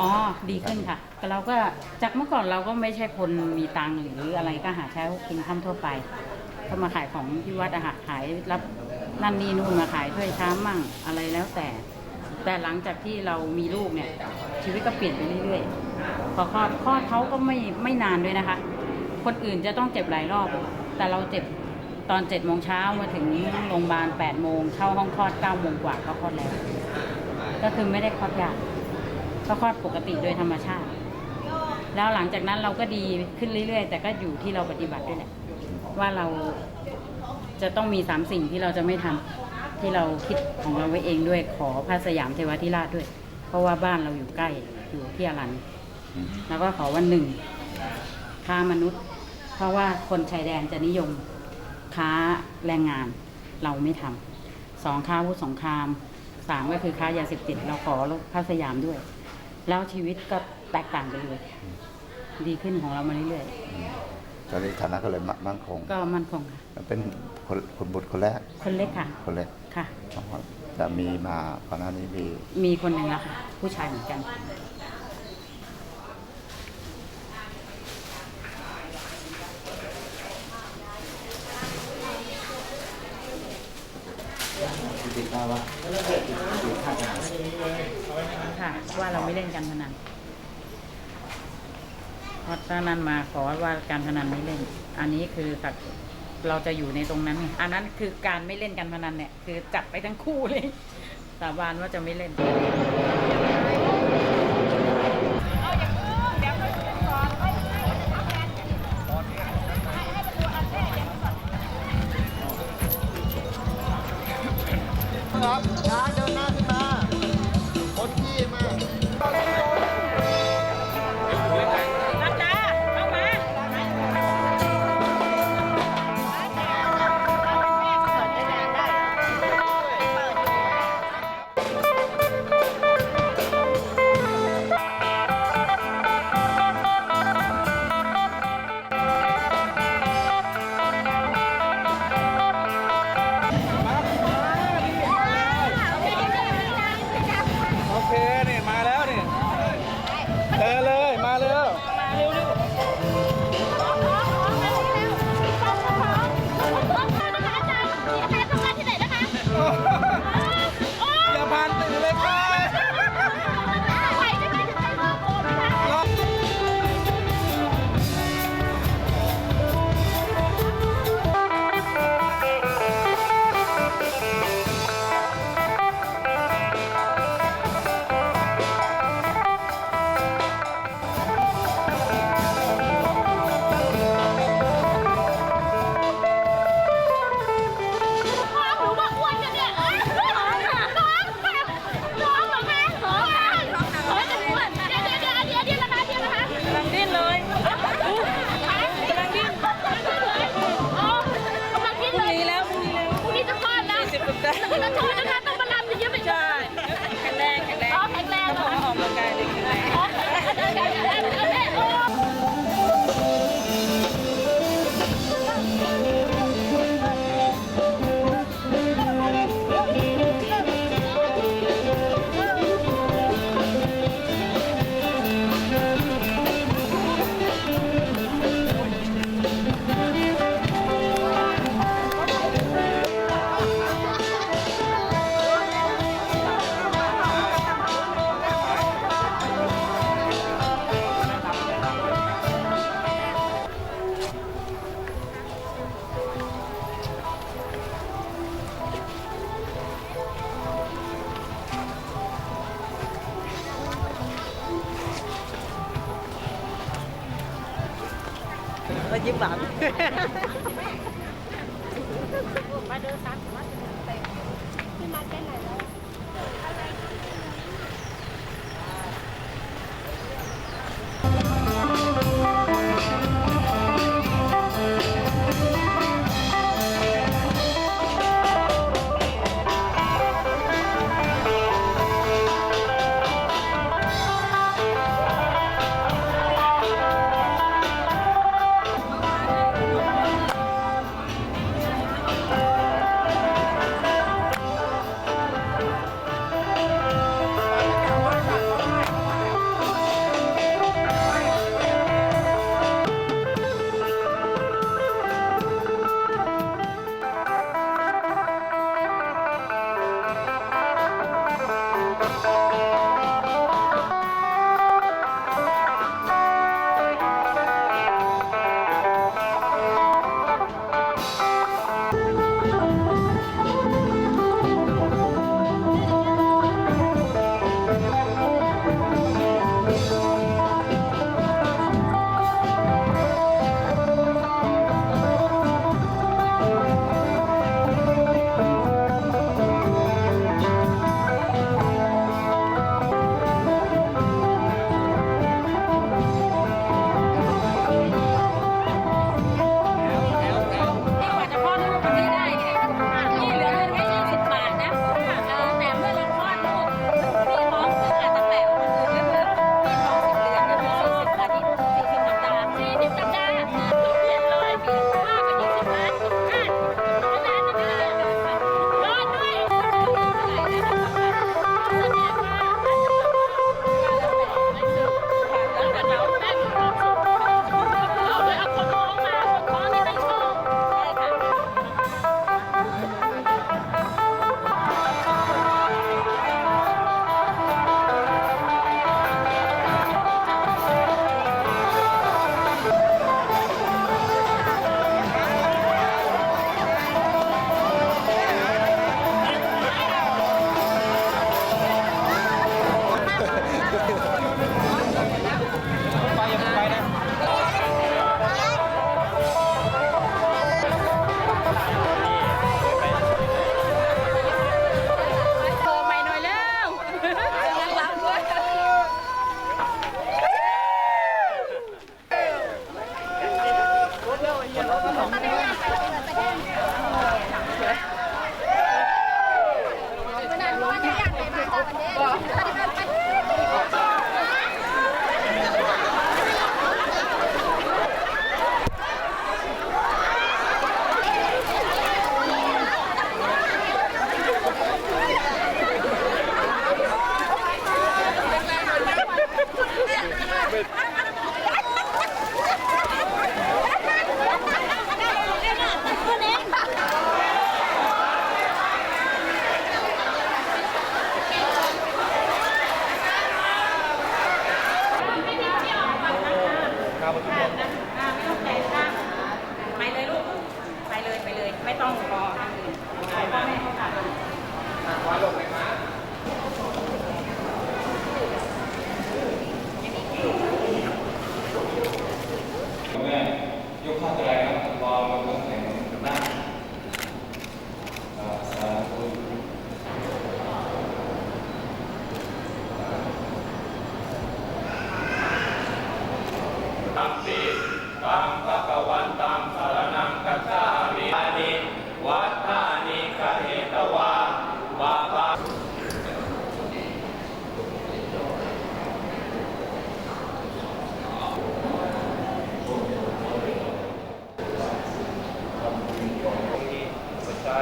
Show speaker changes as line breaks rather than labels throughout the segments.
อ๋อ ดีขึ้นค่ะ แต่เราก็จากเมื่อก่อนเราก็ไม่ใช่คนมีตังค์หรืออะไรก็หาเช้กินข้ามทั่วไป ก็มาขายของที่วัดอาหารขายรับนั่นนี่นู่นมาขายถ้วยช้ามั่งอะไรแล้วแต่ แต่หลังจากที่เรามีลูกเนี่ย ชีวิตก็เปลี่ยนไปเรื่อยๆ พอคลอดคลอดเขาก็ไม่ไม่นานด้วยนะคะ คนอื่นจะต้องเจ็บหลายรอบ แต่เราเจ็บตอนเจ็ดโมงเช้ามาถึงโรงพยาบาลแปดโมงเข้าห้องคลอดเก้าโมงกว่าก็คลอดแล้ว ก็คือไม่ได้คลอดยาก ก็คลอดปกติโดยธรรมชาติ แล้วหลังจากนั้นเราก็ดีขึ้นเรื่อยๆ แต่ก็อยู่ที่เราปฏิบัติด้วยแหละว่าเราจะต้องมีสามสิ่งที่เราจะไม่ทำที่เราคิดของเราไว้เองด้วยขอพระสยามเทวทิราชด้วย เพราะว่าบ้านเราอยู่ใกล้อยู่ที่อรันแล้วก็ขอวันหนึ่งค้ามนุษย์ เพราะว่าคนชายแดนจะนิยมค้าแรงงานเราไม่ทำสองค้าอาวุธสงครามสามก็คือค้ายาเสพติดเราขอพระสยามด้วย แล้วชีวิตก็แตกต่างไปเลยดีขึ้นของเรามาเรื่อย
ตอนนี้ฐานะก็เลยมั่นคง
ๆก็มั่นคงค่ะ
เป็นคนคนบุตรคนแรก
คนเล็กค่ะ
คนเล็ก
ค่ะ
อ๋อจะมีมาก่อนหน้านี้มี
มีคนหนึ่งแล้วค่ะ ผู้ชายเหมือนกัน
ติดว่าว่า
ค่ะว่าเราไม่เล่นการพนันเพราะตอนนั้นมาขอว่าการพนันไม่เล่น อันนี้คือกับเราจะอยู่ในตรงนั้นไงอันนั้นคือการไม่เล่นการพนันเนี่ย คือจับไปทั้งคู่เลย สาบานว่าจะไม่เล่น
แค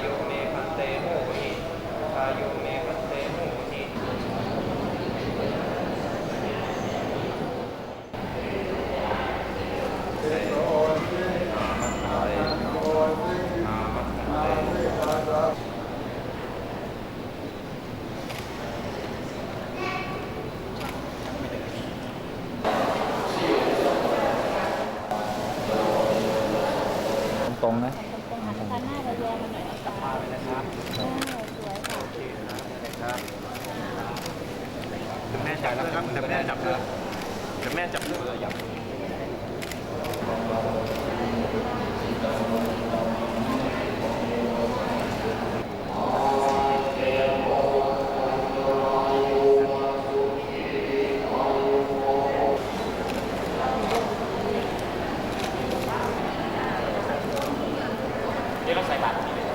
โยเมพันเตโมหิตาโยเมพันเตโห ได้แล้ว
ครับ
แต่แม่จับเรือแต่
แม่จับเรือยับนี่เราใส่
บาตรที่ไห
น